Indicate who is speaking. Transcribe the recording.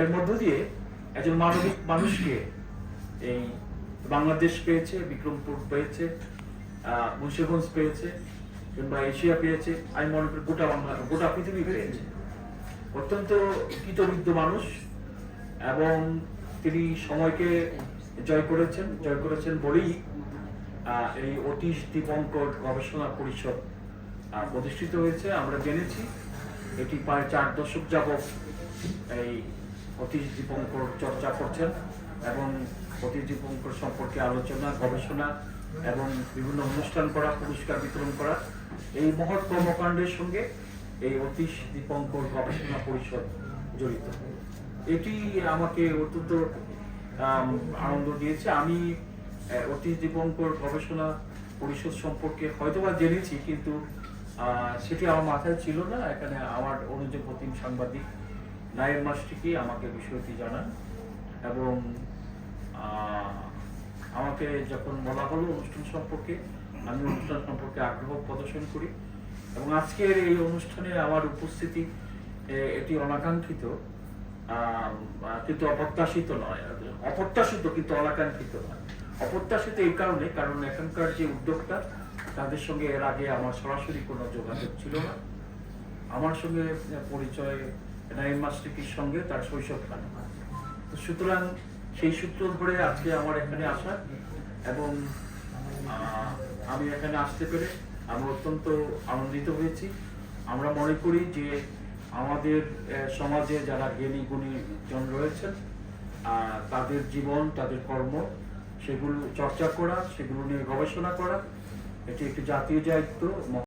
Speaker 1: এর মধ্য দিয়ে একজন মানবিক মানুষকে এই বাংলাদেশ পেয়েছে, বিক্রমপুর পেয়েছে মুন্সিগঞ্জ পেয়েছে, কিংবা এশিয়া পেয়েছে, আমি মনে করি গোটা বাংলা, গোটা পৃথিবী পেয়েছে। অত্যন্ত কৃতবিদ্য মানুষ এবং তিনি সময়কে জয় করেছেন জয় করেছেন বলেই এই অতীশ দীপঙ্কর গবেষণা পরিষদ প্রতিষ্ঠিত হয়েছে। আমরা জেনেছি, এটি প্রায় চার দশক যাবৎ এই অতীশ দীপঙ্কর চর্চা করছেন এবং অতীশ দীপঙ্কর সম্পর্কে আলোচনা, গবেষণা এবং বিভিন্ন অনুষ্ঠান করা, পুরস্কার বিতরণ করা। এই মহৎ কর্মকাণ্ডের সঙ্গে এই অতীশ দীপঙ্কর গবেষণা পরিষদ জড়িত। এটি আমাকে অত্যন্ত আনন্দ দিয়েছে। আমি অতীশ দীপঙ্কর গবেষণা পরিষদ সম্পর্কে হয়তোবা জেনেছি, কিন্তু সেটি আমার মাথায় ছিল না। এখানে আমার অনুযোগ প্রতিম সাংবাদিক নায়ের মাস্টিকি আমাকে বিষয়টি জানান এবং আমাকে যখন বলা হলো অনুষ্ঠান সম্পর্কে, আমি অনুষ্ঠান সম্পর্কে আগ্রহ প্রদর্শন করি এবং আজকের এই অনুষ্ঠানে আমার উপস্থিতি এটি অনাকাঙ্ক্ষিত কিন্তু অপ্রত্যাশিত নয়, অপ্রত্যাশিত কিন্তু অনাকাঙ্ক্ষিত নয়। অপ্রত্যাশিত এই কারণে, কারণ এখানকার যে উদ্যোক্তা, তাদের সঙ্গে এর আগে আমার সরাসরি কোনো যোগাযোগ ছিল না। আমার সঙ্গে পরিচয় নাইম মাস্টিকির সঙ্গে তার শৈশবকাল তো সুতরাং সেই সূত্র ধরে আজকে আমার এখানে আসা এবং আমি এখানে আসতে পেরে আমি অত্যন্ত আনন্দিত হয়েছি। আমরা মনে করি যে আমাদের সমাজে যারা জ্ঞানী, গুণী জন রয়েছেন তাদের জীবন, তাদের কর্ম, সেগুলো চর্চা করা, সেগুলো নিয়ে গবেষণা করা, এটি একটি জাতীয় দায়িত্ব